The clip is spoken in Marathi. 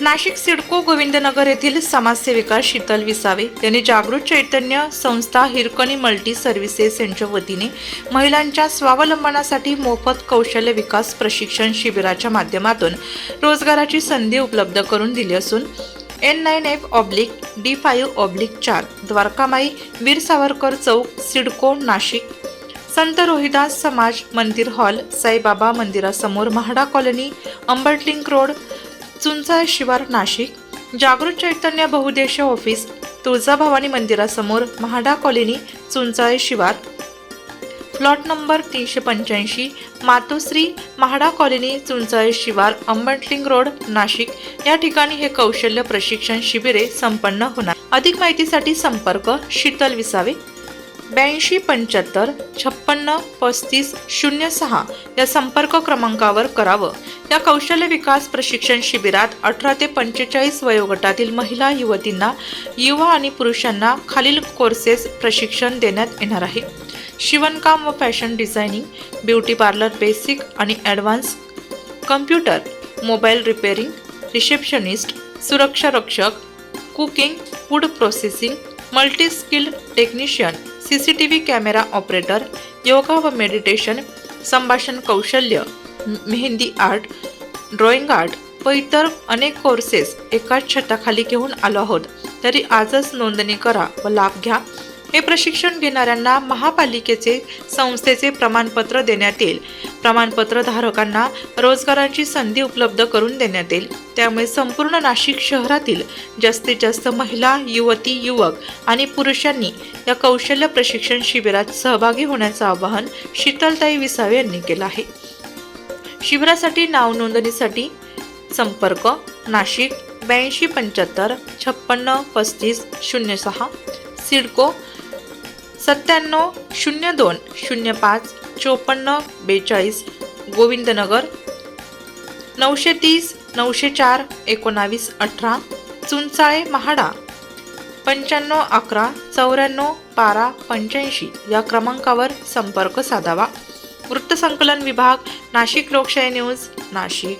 नाशिक सिडको गोविंदनगर येथील समाजसेविका शीतल विसावे यांनी जागृत चैतन्य संस्था हिरकणी मल्टी सर्व्हिसेस यांच्या वतीने महिलांच्या स्वावलंबनासाठी मोफत कौशल्य विकास प्रशिक्षण शिबिराच्या माध्यमातून रोजगाराची संधी उपलब्ध करून दिली असून N nine F oblique D five oblique चार द्वारकामाई वीर सावरकर चौक सिडको नाशिक. संत रोहिदास समाज मंदिर हॉल साईबाबा मंदिरासमोर महाडा कॉलनी अंबर्टलिंक रोड चुंचा शिवार नाशिक जागृत चैतन्य बहुदेश ऑफिस तुळजाभवानी मंदिरासमोर महाडा कॉलनी चुंचाळे शिवार. प्लॉट नंबर तीनशे पंच्याऐंशी मातोश्री महाडा कॉलनी चुंचाळे शिवार अंबटलिंग रोड नाशिक. या ठिकाणी हे कौशल्य प्रशिक्षण शिबिरे संपन्न होणार. अधिक माहितीसाठी संपर्क शीतल विसावे. ब्याऐंशी पंच्याहत्तर छप्पन्न पस्तीस शून्य सहा या संपर्क क्रमांकावर करावं. या कौशल्य विकास प्रशिक्षण शिबिरात अठरा ते पंचेचाळीस वयोगटातील महिला युवतींना युवा आणि पुरुषांना खालील कोर्सेस प्रशिक्षण देण्यात येणार आहे. शिवणकाम व fashion designing beauty parlour basic आणि advance computer mobile repairing receptionist सुरक्षा रक्षक cooking food processing multi skilled technician C C T V camera operator yoga व मेडिटेशन संभाषण कौशल्य मेहंदी आर्ट ड्रॉइंग आर्ट व इतर अनेक कोर्सेस एकाच छताखाली घेऊन आलो आहोत. तरी आजच नोंदणी करा व लाभ घ्या. हे प्रशिक्षण घेणाऱ्यांना महापालिकेचे संस्थेचे प्रमाणपत्र देण्यात येईल. प्रमाणपत्र धारकांना रोजगाराची संधी उपलब्ध करून देण्यात येईल. त्यामुळे संपूर्ण नाशिक शहरातील जास्तीत जास्त महिला युवती युवक आणि पुरुषांनी या कौशल्य प्रशिक्षण शिबिरात सहभागी होण्याचं आवाहन शीतलताई विसावे यांनी केलं आहे. शिबिरासाठी नाव नोंदणीसाठी संपर्क नाशिक ब्याऐंशी पंच्याहत्तर छप्पन्न पस्तीस शून्य सहा सिडको सत्त्याण्णव शून्य दोन शून्य पाच चोपन्न बेचाळीस गोविंदनगर नऊशे तीस नऊशे चार एकोणावीस अठरा चुंचाळे महाडा पंच्याण्णव अकरा चौऱ्याण्णव बारा पंच्याऐंशी या क्रमांकावर संपर्क साधावा. वृत्तसंकलन विभाग नाशिक लोकशाही न्यूज नाशिक.